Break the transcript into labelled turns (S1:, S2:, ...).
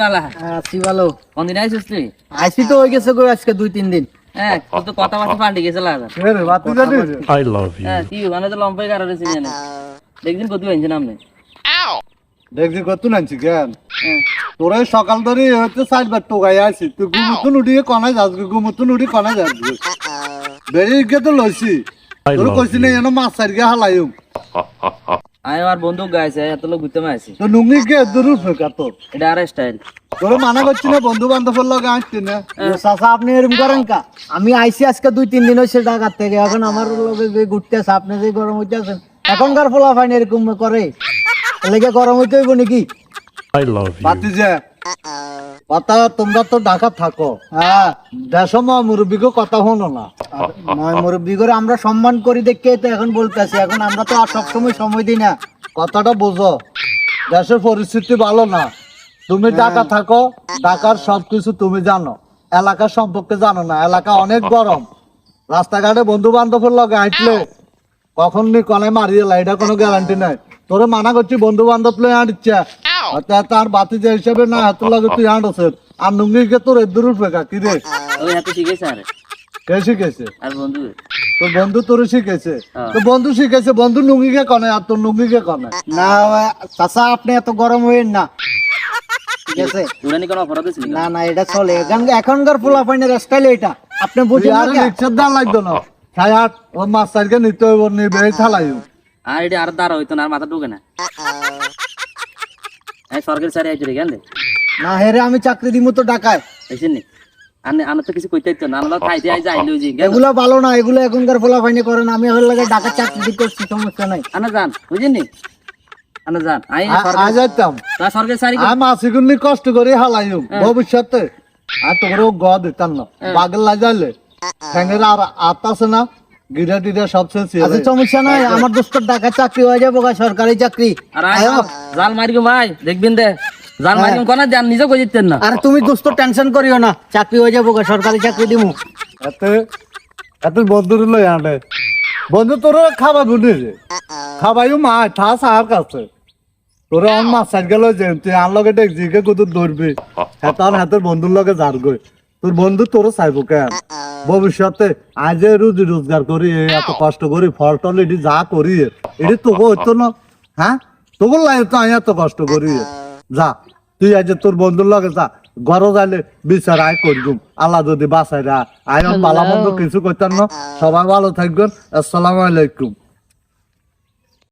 S1: মালা
S2: আছি ভালো
S1: কোনদিন আইছিস তুই?
S2: আইসি তো হয়ে গেছে গো আজকে দুই তিন দিন।
S1: হ্যাঁ তো কথা বার্তা পাল্টে গেছে লাগা
S3: রে বাতি জানি
S4: I love you.
S1: হ্যাঁ কি মানে তো লম্বাই কারও রেছে জানে। দেখদিন কত হয়েছে নামনে
S3: দেখছি কত নানছি কেন
S1: হ্যাঁ।
S3: তোরা সকাল ধরে হচ্ছে সাইডবার তো আছি তুই গুমুতুন উঠিয়ে কনায় যাস গুমুতুন উঠি কনায় যাস বেরিয়ে গিয়ে তো লইছি। তোর কইছি না এনে মাছ সাইড গিয়ে হালাইম
S1: আমি আমার বন্ধু গাইছে এত লোক ঘুরতে মাইছি।
S3: তো নুঙ্গি কে দূর ফেকা তো
S1: এটা আর স্টাইল
S3: তোর মানা করছি না বন্ধু বান্ধবের লগে আসছি না।
S2: চাচা আপনি এরকম করেন কা? আমি আইছি আজকে দুই তিন দিন হয়েছে ঢাকার থেকে এখন আমার লগে যে ঘুরতে আছে আপনি যে গরম হইতে আছেন এখনকার ফলাফাইন এরকম করে। লেগে গরম হইতে হইব নাকি?
S4: আই লাভ ইউ
S3: বাতি যে কথা তোমরা তো ঢাকা থাকো। হ্যাঁ দেশ মুরব্বীকে কথা শোনো না।
S2: আমরা সম্মান করি দেখে তো এখন বলতেছি এখন আমরা তো আর সবসময় সময় দিই না।
S3: কথাটা বোঝো। দেশের পরিস্থিতি ভালো না। তুমি ঢাকা থাকো ঢাকার সবকিছু তুমি জানো। এলাকার সম্পর্কে জানো না এলাকা অনেক গরম। রাস্তাঘাটে বন্ধু বান্ধবের লগে হাঁটলে কখন নি কনে মারিয়ে এটা কোনো গ্যারান্টি নাই। তোরে মানা করছি বন্ধু বান্ধব লই হাঁটছে। তার বাতি যে হিসাবে না লগে তুই হাঁটছে আর নুঙ্গিকে তোর এদুর ফেকা কি রে?
S1: ওই হাতে শিখেছে আরে।
S3: কে শিখেছে?
S1: আর বন্ধু।
S3: তোর বন্ধু তোর শিখেছে।
S1: হ্যাঁ।
S3: তো বন্ধু শিখেছে বন্ধু নুঙ্গিকে কনে আর তোর নুঙ্গিকে কনে।
S2: না চাচা আপনি এত গরম হইেন না। ঠিক আছে?
S1: উড়ানি কোনো অপরাধ ছিল
S2: না না এটা চলে। এখনকার ফোলা ফাইনের স্টাইল এটা আপনি বুঝেন
S3: আর রিক্সার দাম লাগতো না। হাট ও মাছ সাইডকে নিতে হইব নিবে
S1: আর এটা আর দাঁড়া হইতো না আর মাথা ঢুকে না। এই সরকারি সারি আইছে রে গেলে
S2: না হেরে আমি চাকরি দিমু তো
S1: আনে আনে তো কিছু কইতে তো না আমরা খাইতে আই যাই লই জি
S2: এগুলো ভালো না এগুলো এখনকার ফোলা ফাইনে করেন আমি হলে লাগে ঢাকা চাকরি করছি সমস্যা নাই।
S1: আনা যান বুঝেন নি? আনা যান আই
S3: আজ
S1: সরকারি
S3: যাইতাম।
S1: তা সরকারি সারি
S3: আমি মাসিগুনি কষ্ট করে হালাইম ভবিষ্যতে। আর তোর গ দিতাম না। লাগাইলে ঠ্যাঙ্গের আর না গিরা সব
S2: আচ্ছা সমস্যা নাই আমার দোস্তর ঢাকা চাকরি হয়ে যাব সরকারি চাকরি।
S1: আর জাল মারি গো ভাই দেখবেন দে জাল মারি কোন জান নিজে কই দিতেন না।
S2: আর তুমি দোস্ত টেনশন করিও না চাকরি হয়ে যাব গা, সরকারি চাকরি দিমু।
S3: এতে এত বন্ধুর লই আনে। বন্ধু তোর খাবার বুঝি রে খাবাইও মা ঠাস আর কাছে। তোর মাছ সাইড গেল যে তুই আর লগে দেখ জিকে কত ধরবি। হেতার হাতের বন্ধুর লগে যার গই তোর বন্ধু তোর চাইব কেন? ভবিষ্যতে আজ রুজি রোজগার করি এত কষ্ট করি ফল টল এটি যা করি এটি তোকে হইতো না। হ্যাঁ? তোকে লাগে তো আমি এত কষ্ট করি। যা তুই আজ তোর বন্ধুর লগে যা ঘর যাইলে বিচার আয় করগুম আল্লাহ যদি বাঁচাই রা আয় পালা মন্দ কিছু করতাম না। সবাই ভালো থাকবেন। আসসালামু আলাইকুম।